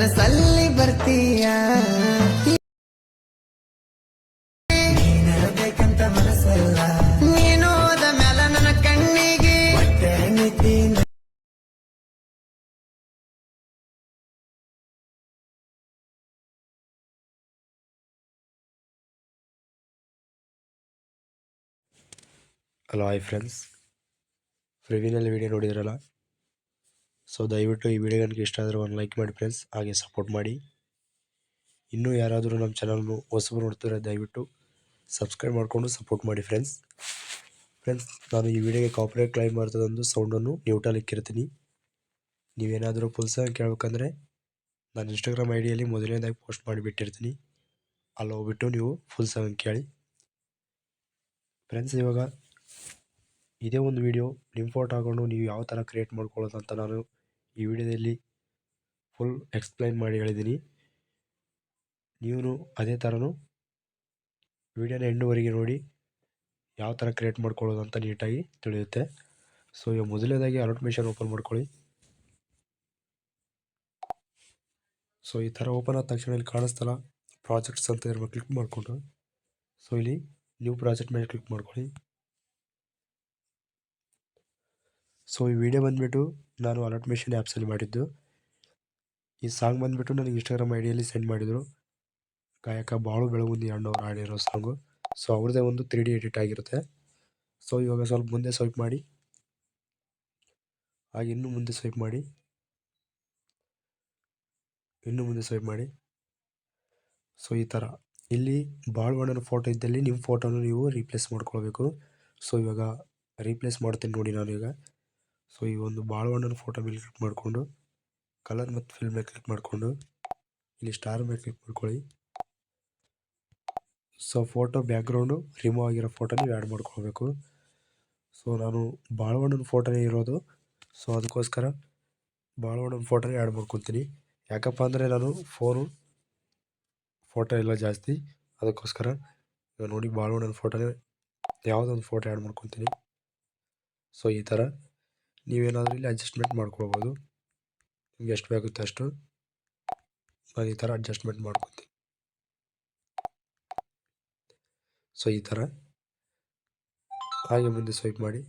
ಕನಸಲ್ಲಿ ಬರ್ತೀಯ? ನೀನಿರಬೇಕಂತ ಮನಸ್ಸಲ್ಲ. ನೀನು ಹೋದ ಮ್ಯಾಲ ನನ್ನ ಕಣ್ಣಿಗೆ. ಹಲೋ ಐ ಫ್ರೆಂಡ್ಸ್ ಪ್ರಿವಿನಲ್ಲಿ ವಿಡಿಯೋ ನೋಡಿದ್ರಲ್ಲ? ಸೊ ದಯವಿಟ್ಟು ಈ ವಿಡಿಯೋ ನನಗೆ ಇಷ್ಟ ಆದರೆ ಒಂದು ಲೈಕ್ ಮಾಡಿ ಫ್ರೆಂಡ್ಸ್ ಹಾಗೆ ಸಪೋರ್ಟ್ ಮಾಡಿ. ಇನ್ನೂ ಯಾರಾದರೂ ನಮ್ಮ ಚಾನಲ್ನು ಹೊಸಬರು ನೋಡ್ತಿದ್ರೆ ದಯವಿಟ್ಟು ಸಬ್ಸ್ಕ್ರೈಬ್ ಮಾಡಿಕೊಂಡು ಸಪೋರ್ಟ್ ಮಾಡಿ ಫ್ರೆಂಡ್ಸ್ ಫ್ರೆಂಡ್ಸ್ ನಾನು ಈ ವಿಡಿಯೋಗೆ ಕಾಪರೇಟ್ ಕ್ಲೈಮ್ ಮಾಡ್ತದೊಂದು ಸೌಂಡನ್ನು ನ್ಯೂಟಲ್ ಇಕ್ಕಿರ್ತೀನಿ ನೀವೇನಾದರೂ ಫುಲ್ ಕೇಳಬೇಕಂದ್ರೆ ನಾನು ಇನ್ಸ್ಟಾಗ್ರಾಮ್ ಐ ಡಿಯಲ್ಲಿ ಮೊದಲನೇದಾಗಿ ಪೋಸ್ಟ್ ಮಾಡಿಬಿಟ್ಟಿರ್ತೀನಿ ಅಲ್ಲಿ ಹೋಗ್ಬಿಟ್ಟು ನೀವು ಫುಲ್ ಸಾಂಗ್ ಕೇಳಿ. ಫ್ರೆಂಡ್ಸ್ ಇವಾಗ ಇದೇ ಒಂದು ವಿಡಿಯೋ ನಿಮ್ಮ ಫೋಟೋ ಹಾಕೊಂಡು ನೀವು ಯಾವ ಥರ ಕ್ರಿಯೇಟ್ ಮಾಡ್ಕೊಳ್ಳೋದು ಅಂತ ನಾನು ಈ ವಿಡಿಯೋದಲ್ಲಿ ಫುಲ್ ಎಕ್ಸ್ಪ್ಲೈನ್ ಮಾಡಿ ಹೇಳಿದ್ದೀನಿ. ನೀವು ಅದೇ ಥರನೂ ವಿಡಿಯೋನ ಎಂಡುವರೆಗೆ ನೋಡಿ ಯಾವ ಥರ ಕ್ರಿಯೇಟ್ ಮಾಡ್ಕೊಳ್ಳೋದು ಅಂತ ನೀಟಾಗಿ ತಿಳಿಯುತ್ತೆ. ಸೊ ಈಗ ಮೊದಲನೇದಾಗಿ ಅಲರ್ಟ್ ಮಿಷನ್ ಓಪನ್ ಮಾಡ್ಕೊಳ್ಳಿ. ಸೊ ಈ ಥರ ಓಪನ್ ಆದ ತಕ್ಷಣ ಇಲ್ಲಿ ಕಾಣಿಸ್ತಲ್ಲ ಪ್ರಾಜೆಕ್ಟ್ಸ್ ಅಂತ ಇದ್ರ ಕ್ಲಿಕ್ ಮಾಡಿಕೊಂಡು. ಸೊ ಇಲ್ಲಿ ನ್ಯೂ ಪ್ರಾಜೆಕ್ಟ್ ಮೇಲೆ ಕ್ಲಿಕ್ ಮಾಡ್ಕೊಳ್ಳಿ. ಸೊ ಈ ವಿಡಿಯೋ ಬಂದುಬಿಟ್ಟು ನಾನು ಅಲರ್ಟ್ ಮಿಷನ್ ಆ್ಯಪ್ಸಲ್ಲಿ ಮಾಡಿದ್ದು. ಈ ಸಾಂಗ್ ಬಂದುಬಿಟ್ಟು ನನಗೆ ಇನ್ಸ್ಟಾಗ್ರಾಮ್ ಐ ಡಿಯಲ್ಲಿ ಸೆಂಡ್ ಮಾಡಿದರು. ಗಾಯಕ ಬಾಳು ಬೆಳಗುಂದಿ ಅಣ್ಣವ್ರು ಹಾಡಿರೋ ಸಾಂಗು ಸೊ ಅವ್ರದ್ದೇ ಒಂದು ತ್ರೀ ಡಿ ಎಡಿಟ್ ಆಗಿರುತ್ತೆ. ಸೊ ಇವಾಗ ಸ್ವಲ್ಪ ಮುಂದೆ ಸ್ವೈಪ್ ಮಾಡಿ. ಹಾಗೆ ಇನ್ನೂ ಮುಂದೆ ಸ್ವೈಪ್ ಮಾಡಿ. ಇನ್ನೂ ಮುಂದೆ ಸ್ವೈಪ್ ಮಾಡಿ. ಸೊ ಈ ಥರ ಇಲ್ಲಿ ಬಾಳವಣ್ಣನ ಫೋಟೋ ಇದ್ದಲ್ಲಿ ನಿಮ್ಮ ಫೋಟೋನ ನೀವು ರೀಪ್ಲೇಸ್ ಮಾಡ್ಕೊಳ್ಬೇಕು. ಸೊ ಇವಾಗ ರೀಪ್ಲೇಸ್ ಮಾಡ್ತೀನಿ ನೋಡಿ ನಾನು ಈಗ ಸೊ ಈ ಒಂದು ಬಾಳವಣ್ಣನ ಫೋಟೋ ಮೇಲೆ ಕ್ಲಿಕ್ ಮಾಡಿಕೊಂಡು ಕಲರ್ ಮತ್ತು ಫಿಲ್ ಮೇಲೆ ಕ್ಲಿಕ್ ಮಾಡಿಕೊಂಡು, ಇಲ್ಲಿ ಸ್ಟಾರ್ ಮೇಲೆ ಕ್ಲಿಕ್ ಮಾಡ್ಕೊಳ್ಳಿ. ಸೊ ಫೋಟೋ ಬ್ಯಾಕ್ಗ್ರೌಂಡು ರಿಮೂವ್ ಆಗಿರೋ ಫೋಟೋ ನೀವು ಆ್ಯಡ್ ಮಾಡ್ಕೊಳ್ಬೇಕು. ಸೊ ನಾನು ಬಾಳವಣ್ಣನ ಫೋಟೋನೇ ಇರೋದು. ಸೊ ಅದಕ್ಕೋಸ್ಕರ ಬಾಳವಣ್ಣನ ಫೋಟೋನೇ ಆ್ಯಡ್ ಮಾಡ್ಕೊತೀನಿ. ಯಾಕಪ್ಪ ಅಂದರೆ ನಾನು ಫೋನು ಫೋಟೋ ಎಲ್ಲ ಜಾಸ್ತಿ. ಅದಕ್ಕೋಸ್ಕರ ನೋಡಿ ಬಾಳವಣ್ಣನ ಫೋಟೋನೇ ಯಾವುದೊಂದು ಫೋಟೋ ಆ್ಯಡ್ ಮಾಡ್ಕೊತೀನಿ. ಸೊ ಈ ಥರ ನೀವೇನಾದರೂ ಇಲ್ಲಿ ಅಡ್ಜಸ್ಟ್ಮೆಂಟ್ ಮಾಡ್ಕೊಳ್ಬೋದು. ನಿಮ್ಗೆ ಎಷ್ಟು ಬೇಕುತ್ತೆ ಅಷ್ಟು ನಾನು ಈ ಥರ ಅಡ್ಜಸ್ಟ್ಮೆಂಟ್ ಮಾಡ್ಕೊತೀನಿ. ಸೊ ಈ ಥರ ಹಾಗೆ ಮುಂದೆ ಸ್ವೈಪ್ ಮಾಡಿ.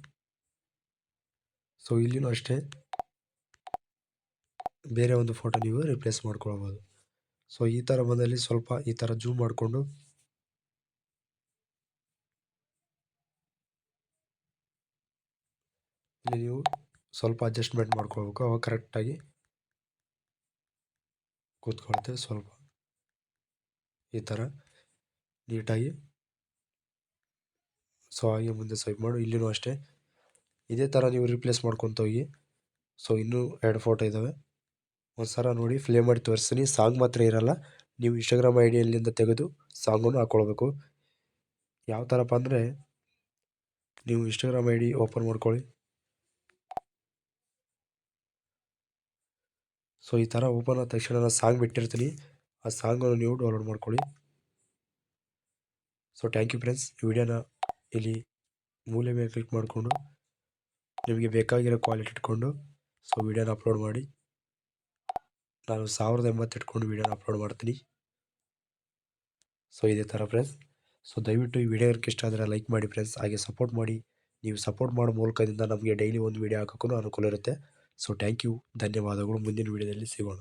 ಸೊ ಇಲ್ಲಿನೂ ಅಷ್ಟೇ. ಬೇರೆ ಒಂದು ಫೋಟೋ ನೀವು ರಿಪ್ಲೇಸ್ ಮಾಡ್ಕೊಳ್ಬೋದು. ಸೊ ಈ ಥರ ಬಂದಲ್ಲಿ ಸ್ವಲ್ಪ ಈ ಥರ ಜೂಮ್ ಮಾಡಿಕೊಂಡು ಇಲ್ಲಿ ನೀವು ಸ್ವಲ್ಪ ಅಡ್ಜಸ್ಟ್ಮೆಂಟ್ ಮಾಡ್ಕೊಳ್ಬೇಕು. ಅವಾಗ ಕರೆಕ್ಟಾಗಿ ಕೂತ್ಕೊಳ್ತೇವೆ ಸ್ವಲ್ಪ ಈ ಥರ ನೀಟಾಗಿ ಸೊ ಹಾಗೆ ಮುಂದೆ ಸ್ವೈಪ್ ಮಾಡು. ಇಲ್ಲಿನೂ ಅಷ್ಟೇ. ಇದೇ ಥರ ನೀವು ರಿಪ್ಲೇಸ್ ಮಾಡ್ಕೊತ ಹೋಗಿ. ಸೊ ಇನ್ನೂ ಎರಡು ಫೋಟೋ ಇದ್ದಾವೆ ಒಂದು ಸಲ ನೋಡಿ ಫ್ಲೇ ಮಾಡಿ ತೋರಿಸ್ತೀನಿ. ಸಾಂಗ್ ಮಾತ್ರ ಇರಲ್ಲ. ನೀವು ಇನ್ಸ್ಟಾಗ್ರಾಮ್ ಐ ಡಿಯಲ್ಲಿಂದ ತೆಗೆದು ಸಾಂಗನ್ನು ಹಾಕ್ಕೊಳ್ಬೇಕು ಯಾವ ಥರಪ್ಪ ಅಂದರೆ, ನೀವು ಇನ್ಸ್ಟಾಗ್ರಾಮ್ ಐ ಡಿ ಓಪನ್ ಮಾಡ್ಕೊಳ್ಳಿ. ಸೊ ಈ ಥರ ಓಪನ್ ಆದ ತಕ್ಷಣ ನಾನು ಸಾಂಗ್ ಬಿಟ್ಟಿರ್ತೀನಿ. ಆ ಸಾಂಗನ್ನು ನೀವು ಡೌನ್ಲೋಡ್ ಮಾಡ್ಕೊಳ್ಳಿ. ಸೊ ಥ್ಯಾಂಕ್ ಯು ಫ್ರೆಂಡ್ಸ್ ಈ ವಿಡಿಯೋನ ಇಲ್ಲಿ ಮೂಲೆ ಮೇಲೆ ಕ್ಲಿಕ್ ಮಾಡಿಕೊಂಡು, ನಿಮಗೆ ಬೇಕಾಗಿರೋ ಕ್ವಾಲಿಟಿ ಇಟ್ಕೊಂಡು ಸೊ ವಿಡಿಯೋನ ಅಪ್ಲೋಡ್ ಮಾಡಿ. ನಾನು ಸಾವಿರದ ಎಂಬತ್ತು ಇಟ್ಕೊಂಡು ವಿಡಿಯೋನ ಅಪ್ಲೋಡ್ ಮಾಡ್ತೀನಿ. ಸೊ ಇದೇ ಥರ ಫ್ರೆಂಡ್ಸ್ ಸೊ ದಯವಿಟ್ಟು ಈ ವಿಡಿಯೋ ಇಷ್ಟ ಆದರೆ ಲೈಕ್ ಮಾಡಿ ಫ್ರೆಂಡ್ಸ್ ಹಾಗೆ ಸಪೋರ್ಟ್ ಮಾಡಿ. ನೀವು ಸಪೋರ್ಟ್ ಮಾಡೋ ಮೂಲಕದಿಂದ ನಮಗೆ ಡೈಲಿ ಒಂದು ವಿಡಿಯೋ ಹಾಕೋಕ್ಕೂ ಅನುಕೂಲ ಇರುತ್ತೆ. ಸೊ ಥ್ಯಾಂಕ್ ಯು ಧನ್ಯವಾದಗಳು. ಮುಂದಿನ ವಿಡಿಯೋದಲ್ಲಿ ಸಿಗೋಣ.